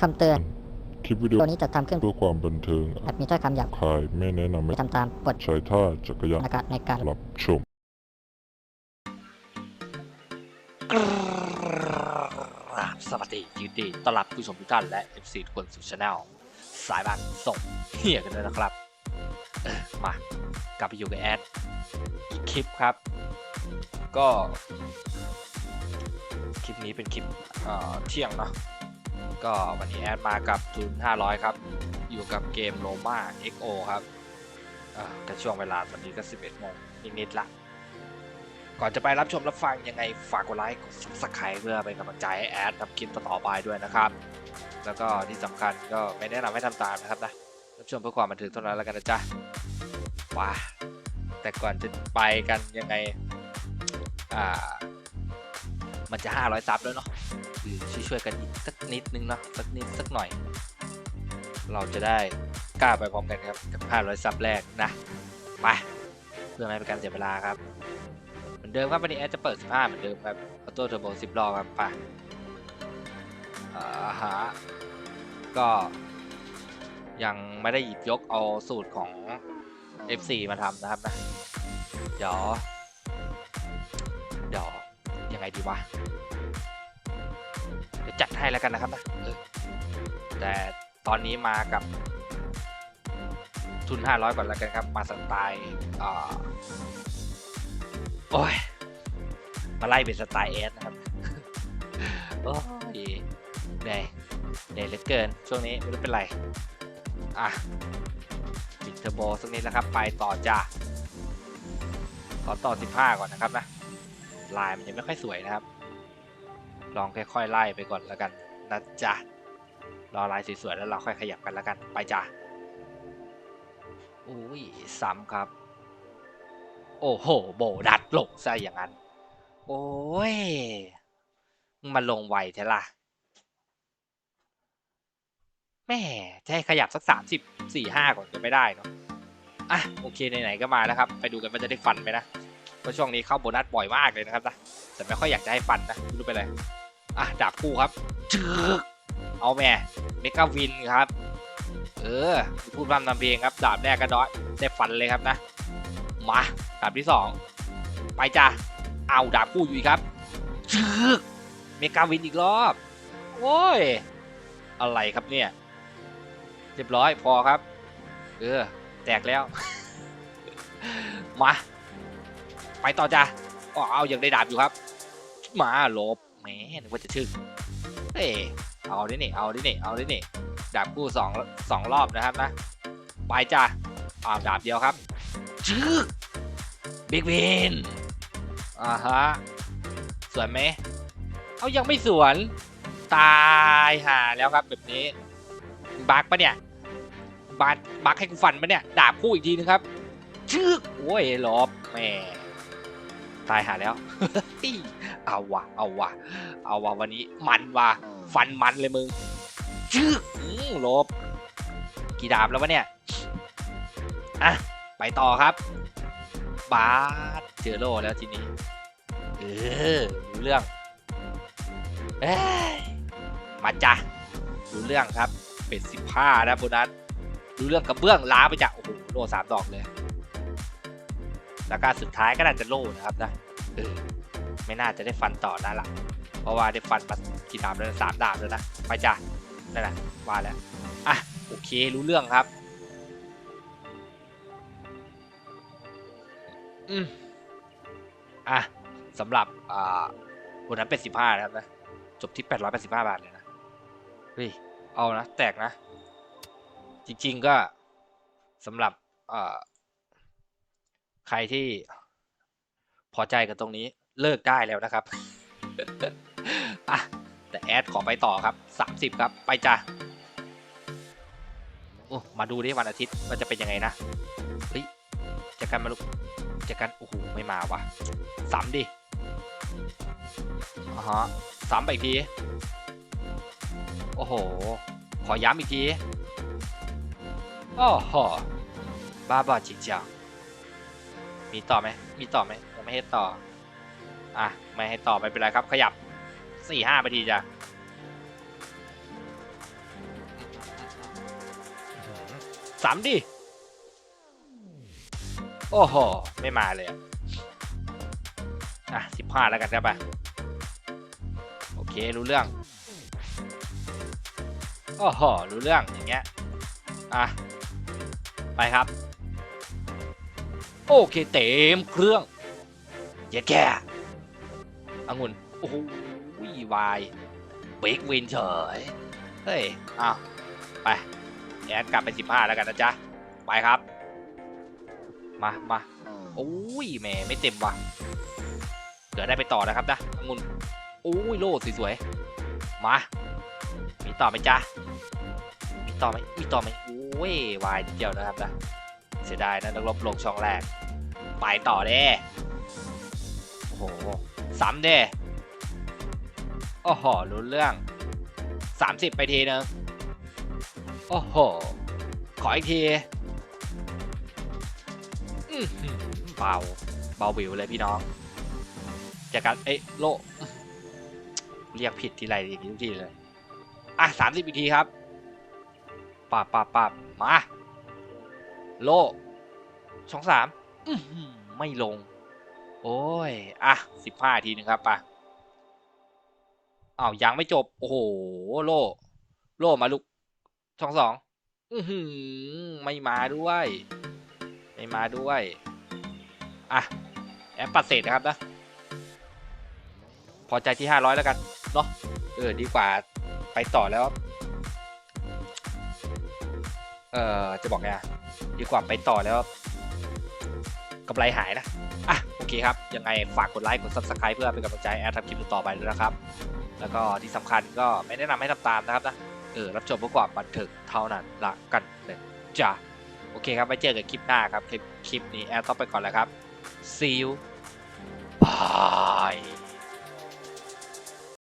คำเตือน คลิปวิดีโอตัวนี้จะทำขึ้นเพื่อความบันเทิงอาจมีถ้อยคำหยาบคายไม่แนะนำให้ไม่ทำตามบทใช้ท่าจักรยานในการในการรับชมครับสวัสดียินดีต้อนรับผู้ชมทุกท่านและ FC ทุกคนสู่ช anel สายบ้านส่งเฮียกันด้วยนะครับเออ มากลับไปอยู่กับแอดอีกคลิปครับ ก็ คลิปนี้เป็นคลิปเที่ยงเนาะก็วันนี้แอดมากับทุน500ครับ อยู่กับเกมโ o มา XO ครับแต่ช่วงเวลาตอนนี้ก็ 11โมงนิดๆละ ก่อนจะไปรับชมรับฟังยังไงฝากกดไลค์กด subscribe เพื่อเป็นกำลังใจให้แอดทำคลิปต่อไปด้วยนะครับ แล้วก็ที่สำคัญก็ไม่แนะนำให้ทำตามนะครับนะรับชมเพื่อความบันเทิงเท่านั้นแล้วกันนะจ๊ะ ว้าแต่ก่อนจะไปกันยังไง อ่า มันจะ500ซับแล้วเนาะคือช่วยๆกันอีกสักนิดนึงเนาะสักนิดสักหน่อย เราจะได้กล้าไปพร้อมกันครับกับ500ซับแรกนะไปเพื่อไม่ให้เป็นการเสียเวลาครับ เหมือนเดิมครับวันนี้แอดจะเปิด 15 เหมือนเดิมครับออโต้เทอร์โบ10รอบครับไปอ่าฮะก็ยังไม่ได้หยิบยกเอาสูตรของ F4 มาทำนะครับนะ เดี๋ยว เดี๋ยวยังไงดีวะ เดี๋ยวจัดให้แล้วกันนะครับนะเออแต่ตอนนี้มากับทุน 500 ก่อนแล้วกันครับ มาสไตล์อ่าโอ้ย มาไล่เป็นสไตล์เอสนะครับ โอ้ยเหนื่อยเหนื่อยเหลือเกิน ช่วงนี้ไม่รู้เป็นไร อะ ปิดเทอร์โบสักนิดแล้วครับ ไปต่อจ้าขอต่อ 15 ก่อนนะครับนะ ลายมันยังไม่ค่อยสวยนะครับ ลองค่อยๆไล่ไปก่อนแล้วกันนะจ๊ะ รอลายสวยๆแล้วเราค่อยขยับกันแล้วกัน ไปจ้าอุ้ยซ้ำครับ โอ้โห โบดัดหลงซะอย่างนั้น โอ้ยมึงมาลงไวเทล่ะ แม่จะให้ขยับสักสามสิบสี่ห้าก่อนก็ไม่ได้เนาะอะโอเคไหนๆก็มาแล้วครับ ไปดูกันว่าจะได้ฟันไหมนะเพราะช่วงนี้เข้าโบนัสบ่อยมากเลยนะครับนะแต่ไม่ค่อยอยากจะให้ฟันนะรู้ไปเลยอะดาบคู่ครับจึกเอาแม่เมกาวินครับ เออพูดพร่ำทำเพลงครับ ดาบแรกก็ด้อยได้ฟันเลยครับนะ มาดาบที่สองไปจ้ะเอาดาบคู่อยู่อีกครับชึกเมกาวินอีกรอบ โอ้ย อะไรครับเนี่ย เรียบร้อยพอครับ เออ แตกแล้ว มา ไปต่อจ้ะอ๋อเอายังได้ดาบอยู่ครับ มาหลบแหมนึกว่าจะชึกเอ้เอาดินี่ เอาดินี่ เอาดินี่ ดาบคู่สองสองรอบนะครับนะ ไปจ้ะอ้าดาบเดียวครับชื่อบิ๊กวินอ่าฮะ สวยไหม เอายังไม่สวน ตายหาแล้วครับแบบนี้ บักปะเนี่ย บักบักให้กูฟันปะเนี่ย ดาบคู่อีกทีนึงครับชื่อโอ้ยลบแม่ตายหาแล้วเอาวะเอาวะเอาวะวันนี้มันวะฟันมันเลยมึงชื่ออื้อหลบ กี่ดาบแล้ววะเนี่ยอะไปต่อครับ บาสเจอโลแล้วทีนี้ เออรู้เรื่องเอ้ยมาจ้ะรู้เรื่องครับ เป็นสิบห้านะโบนัส รู้เรื่องกับเบื้องล้าไปจ้ะโอ้โหโล่สามดอกเลยแล้วการสุดท้ายก็น่าจะโล่นะครับนะเออไม่น่าจะได้ฟันต่อแล้วล่ะ เพราะว่าได้ฟันมากี่ดาบแล้วสามดาบแล้วนะไปจ้ะนั่นแหละว่าแล้วอะโอเครู้เรื่องครับอืมอะสำหรับอ่าวันนั้นเป็นสิบห้านะครับนะจบที่แปดร้อยแปดสิบห้าบาทเลยนะเฮ้ยเอานะแตกนะ จริงๆก็สำหรับใครที่พอใจกับตรงนี้เลิกได้แล้วนะครับอะแต่แอดขอไปต่อครับสามสิบครับ ไปจ้ะโอ้มาดูดิวันอาทิตย์ว่าจะเป็นยังไงนะเฮ้ยจะกันมาลุกจะกันโอ้โหไม่มาวะสามดิอ่าฮะสามไปอีกที โอ้โห ขอย้ำอีกที อ้โหบ้าบ้าจริงจังมีต่อไหมมีต่อไหมยังไม่ให้ต่อ อะ ไม่ให้ต่อไม่เป็นไรครับ ขยับสี่ห้านาทีจ้ะสามดิ โอ้โห ไม่มาเลยอะอะสิบห้าแล้วกันครับไปโอเค รู้เรื่อง โอ้โห รู้เรื่องอย่างเงี้ย อะ ไปครับ โอเคเต็มเครื่องเย็ดแก่องุ่นโอ้โหวายเบรกวินเฉยเฮ้ยอ้าวไปแอดกลับไปสิบห้าแล้วกันนะจ๊ะ ไปครับ มามาโอ้ยแหมไม่เต็มว่ะเดี๋ยวได้ไปต่อนะครับนะองุ่นโอ้ยโล่สวยๆมา มีต่อไหมจ๊ะ มีต่อไหมมีต่อไหม วายเดียวนะครับนะเสียดายนะต้องลบลงช่องแรก ไปต่อเด้โอ้โหซ้ำเด้โอ้โหรู้เรื่อง 30 ไปทีนึงโอ้โห ขออีกทีเบาเบาวิวเลยพี่น้อง จากการเอ้โลเรียกผิดทีไรอีกทีเลย อะสามสิบอีกทีครับ ปับปับปับมา โลช่องสามไม่ลง โอ้ย อะสิบห้าทีหนึ่งครับป่ะอ้าวยังไม่จบ โอ้โห โล โลมาลุกช่องสองอือหือไม่มาด้วย ไม่มาด้วย อะ แอปปัดเศษนะครับนะ พอใจที่ห้าร้อยแล้วกัน เนาะ เออ ดีกว่าไปต่อแล้ว เอ่อจะบอกไงดีกว่าไปต่อแล้วกำไรหายนะอะโอเคครับ ยังไงฝากกดไลค์กด subscribe เพื่อเป็นกำลังใจแอดทำคลิปต่อไปด้วยนะครับ แล้วก็ที่สำคัญก็ไม่แนะนำให้ทำตามนะครับนะเออรับชมเพื่อความบันเทิงเท่านั้นละกันเลยจ้าโอเคครับไว้เจอกันคลิปหน้าครับ คลิปคลิปนี้แอดต้องไปก่อนแล้วครับ see you bye